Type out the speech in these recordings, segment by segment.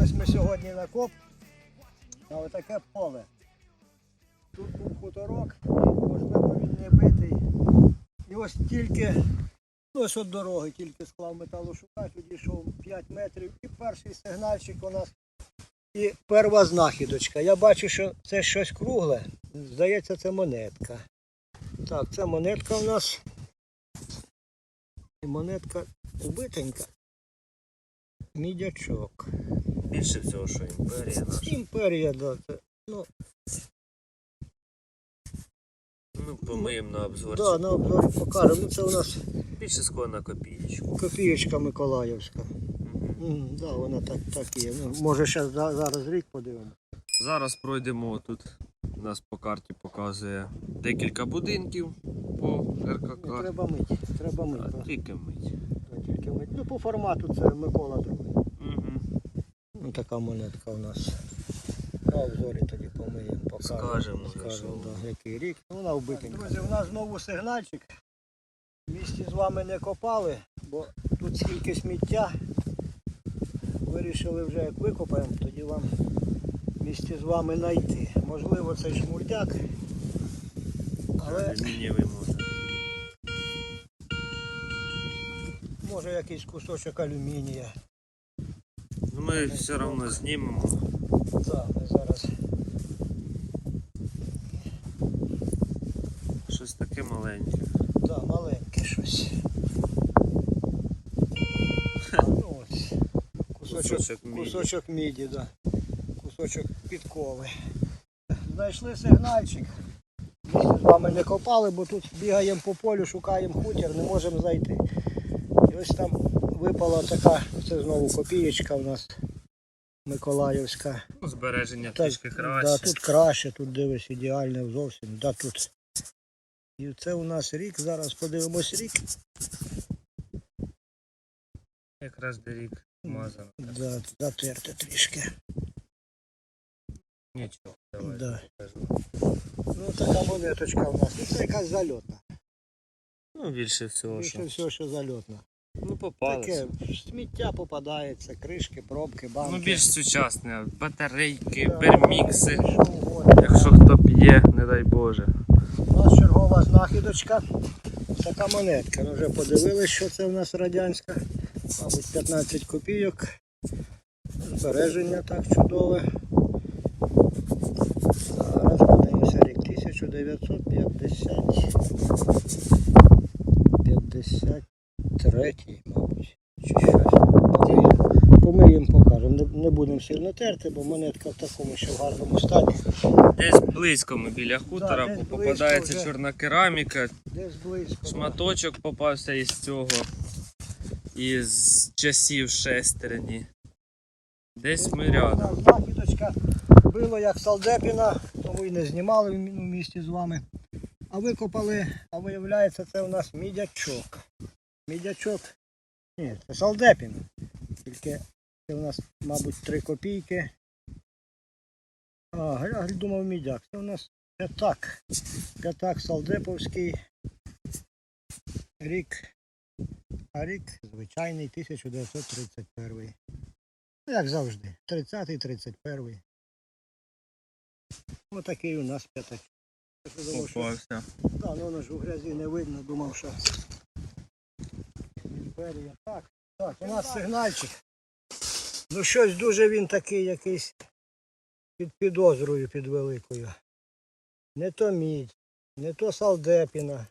Вирішились ми сьогодні на коп на отаке поле. Тут був хуторок, можливо він не битий. І ось тільки, ну ось от дороги, тільки склав металошукач, відійшов 5 метрів і перший сигнальчик у нас. І перша знахідочка. Я бачу, що це щось кругле. Здається, це монетка. Так, це монетка у нас. І монетка убитенька. Мідячок. Більше всього, що імперія наша. Імперія, да. Це, ну, Ну, помиємо на обзор. да, на обзорі покажемо. Ну, це у нас Більше скло на копієчку. копієчка Миколаївська. Мгм. М, да, вона так, так є. Ну, може ще зараз рік подивимо. Зараз пройдемо тут. У нас по карті показує декілька будинків по Не РКК. треба мить, треба мить. А. Тільки мить. Тільки мить. Ну, по формату це Микола другий. Ну, така монетка у нас. На обзорі тоді помиємо, покажемо. Скажемо, Скажемо, да, який рік. Ну, вона вбитенька. Друзі, у нас знову сигнальчик. В місті з вами не копали, бо тут скільки сміття. Вирішили вже як викопаємо, тоді вам в місті з вами знайти. Можливо, це шмурдяк. Але може якийсь кусочок алюмінія. Ну, ми все одно знімемо. Так, ми зараз Щось таке маленьке. Да, маленьке щось. А, ну, ось. Кусочок, Кусочок міді. кусочок міді, да. кусочок підкови. Знайшли сигнальчик. Ми з вами не копали, бо тут бігаємо по полю, шукаємо хутір, не можемо зайти. І ось там випала така, це знову копієчка у нас Миколаївська. Збереження Так, трішки Да, краще. тут краще, тут дивись ідеально зовсім. Да, тут. І це у нас рік. Зараз подивимось рік. Якраз де рік мазано. Да, затерте трішки. Нічого, давай. Да. Ну така монеточка у нас. Це якась зальотна. Ну, більше всього, Більше що. всього, що зальотна. Ну, попалися. Таке сміття попадається, кришки, пробки, банки. Ну, більш сучасне. Батарейки, Да, пермікси. Якщо хто п'є, не дай Боже. У нас чергова знахідочка. Така монетка. Ну, вже подивились, що це у нас радянська. Мабуть, 15 копійок. Збереження так чудове. Зараз подивимося рік 1950. 53, мабуть. Чи щось. Помиємо, покажемо. Не, не будемо сильно терти, бо монетка в такому ще в гарному стані. Десь близько ми біля хутора, десь бо близько попадається вже. чорна кераміка, Десь близько. да. шматочок попався із цього, із часів шестерні. Десь ми рядом. Знахідочка було як Салдепіна, тому і не знімали в мі- в місті з вами. А викопали, а виявляється, це у нас мідячок. Мідячок. Ні, це Салдепін. Тільки це у нас, мабуть, 3 копійки. А, я думав мідяк. Це у нас п'ятак. П'ятак Салдеповський. Рік. А рік звичайний 1931. Ну, як завжди, 30-й, 31-й. Отакий у нас що, Попався. да, ну воно ж у грязі не видно, думав, що імперія. Так, так, у нас сигнальчик. Ну щось дуже він такий якийсь під підозрою під великою. Не то мідь, не то Салдепіна.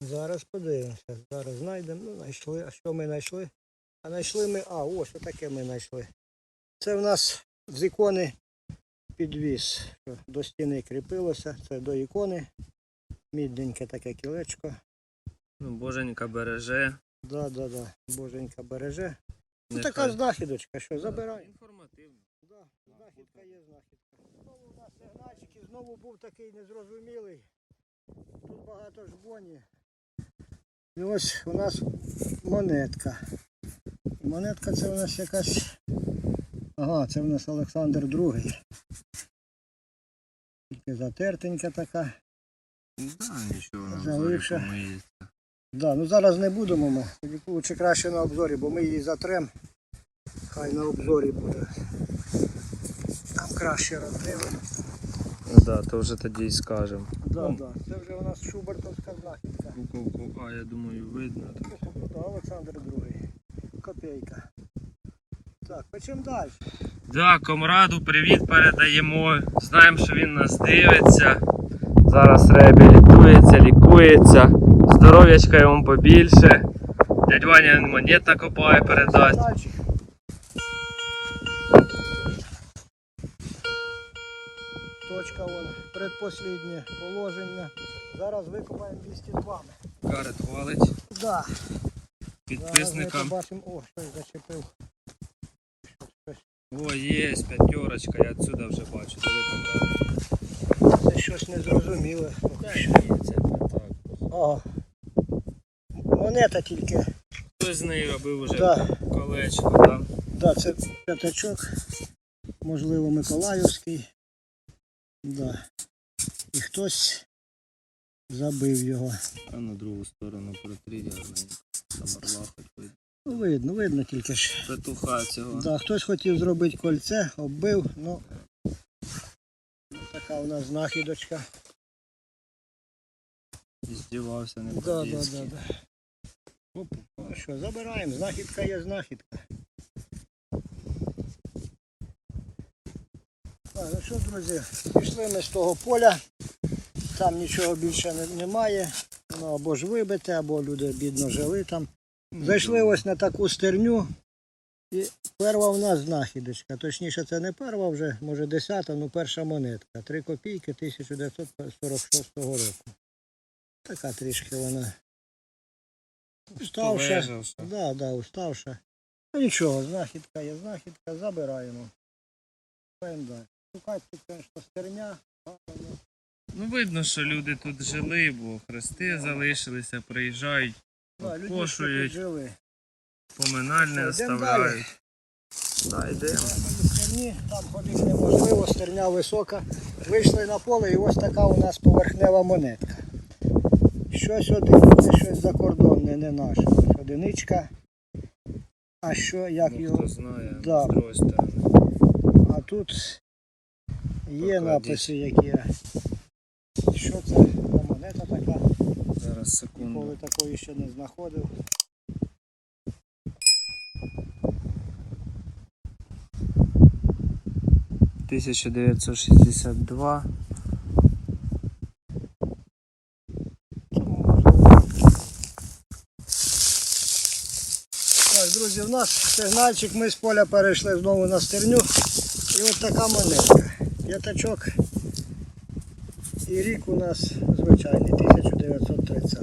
Зараз подивимося. Зараз знайдемо. Ну, знайшли. А що ми знайшли? А знайшли ми. А, ось отаке ми знайшли. Це в нас з ікони підвіз. До стіни кріпилося. Це до ікони. Мідненьке таке кілечко. Ну, боженька береже. Да, да, да. Боженька береже. Ну Нехай. така знахідочка, що забирай. Інформативно. Да, знахідка є знахідка. Знову у нас сигнальчик і знову був такий незрозумілий. Тут багато жбоні. І ось у нас монетка. Монетка це у нас якась. Ага, це у нас Олександр II. Тільки затертенька така. Да, нічого Заливша. Да, ну зараз не будемо ми. Лучше краще на обзорі, бо ми її затрем. Хай на обзорі буде. Там краще розбили. Ну да, то вже тоді і скажемо. Да, да. Це вже у нас Шубертовська знахідка. А, я думаю, видно. Ну, да, Олександр II. Копійка. Так, печемо далі. Да, комраду привіт передаємо. Знаємо, що він нас дивиться. Зараз реабілітується, лікується. Здоров'ячка йому побільше. Дядь Ваня монет накопає, передасть. Точка вон, предпосліднє положення. Зараз викопаємо 202. Карет хвалить Да. Підписникам. побачимо. О, щось зачепив. О, є п'ятерочка, я відсюди вже бачу. Диви. Це щось незрозуміле. Це так. Ага. Монета тільки. Хтось з нею робив уже Да. колечко, да? Да, це п'ятачок. Можливо, Миколаївський. Да. І хтось забив його. А на другу сторону хоч видно. Ну, видно, видно тільки ж. Петуха цього. Да, хтось хотів зробити кольце, оббив, ну така у нас знахідочка. Здівався не Да, да, да, да. Оп, ну що, забираємо, знахідка є знахідка. Так, ну що, друзі, пішли ми з того поля, там нічого більше немає. Воно або ж вибите, або люди бідно жили там. Зайшли ось на таку стерню. І перша у нас знахідочка. Точніше, це не перша вже, може десята, ну перша монетка. Три копійки 1946 року. Така трішки вона. Полежавша. Да, да, уставша. Ну нічого, знахідка є знахідка, забираємо. Шукаємо далі. Шукати, звісно, стерня. Ну видно, що люди тут жили, бо хрести залишилися, приїжджають, Да, люди, що тут Обкошують. жили. поминальне Що, йдемо оставляють. Да, йдемо. Стерні, там ходити неможливо, стерня висока. Вийшли на поле і ось така у нас поверхнева монетка. Щось один, щось закордонне, не наше. Одиничка. А що, як Ну, його. знає, Да. з другої сторони. А тут є Покладіть. написи, які. Що це за монета така? Зараз секунду. Ніколи такої ще не знаходив. – 1962. Тому можливо. Так, друзі, в нас сигнальчик, ми з поля перейшли знову на стерню. І от така монетка. П'ятачок. І рік у нас звичайний, 1930.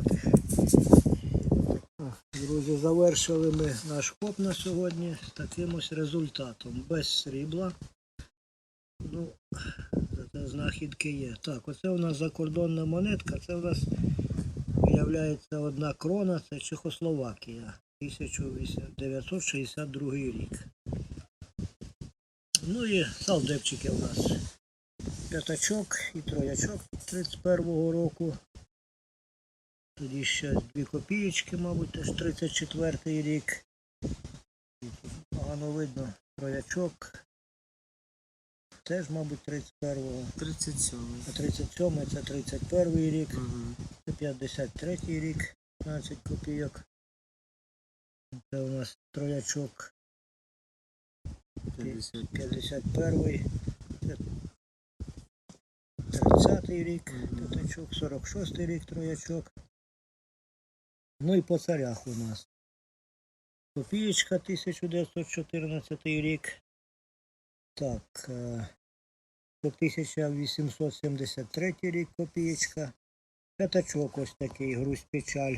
Друзі, завершили ми наш коп на сьогодні з таким ось результатом. Без срібла. Ну, зате знахідки є. Так, оце у нас закордонна монетка. Це у нас Виявляється одна крона, це Чехословакія, 1962 рік. Ну і салдепчики у нас. П'ятачок і троячок 31-го року. Тоді ще дві копієчки, мабуть, теж 34-й рік. І тут Погано видно троячок. Теж, мабуть, 31-го. 37. А 37-й це 31-й рік. Угу. Це 53 рік, 15 копійок. Це у нас троячок 51, це 30 рік, п'ятачок, 46 рік троячок. Ну і по царях у нас. Копієчка 1914 рік. Так, е, 1873 рік копієчка. П'ятачок ось такий, грусть печаль.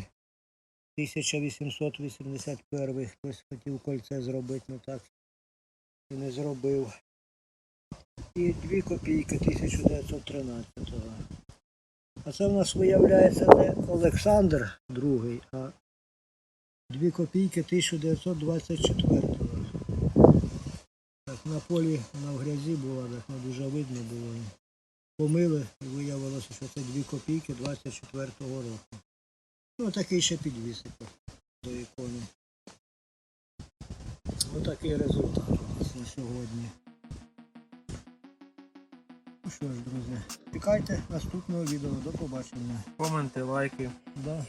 1881 хтось хотів кольце зробити, ну так і не зробив. І дві копійки 1913-го. А це в нас виявляється не Олександр II, а дві копійки 1924-го. Так, на полі в грязі була, так не дуже видно було. Помили і виявилося, що це дві копійки 24-го року. Ну, такий ще підвісик до ікони. Отакий результат у нас на сьогодні. Ну що ж, друзі, чекайте наступного відео. До побачення. Коменти, лайки. Да.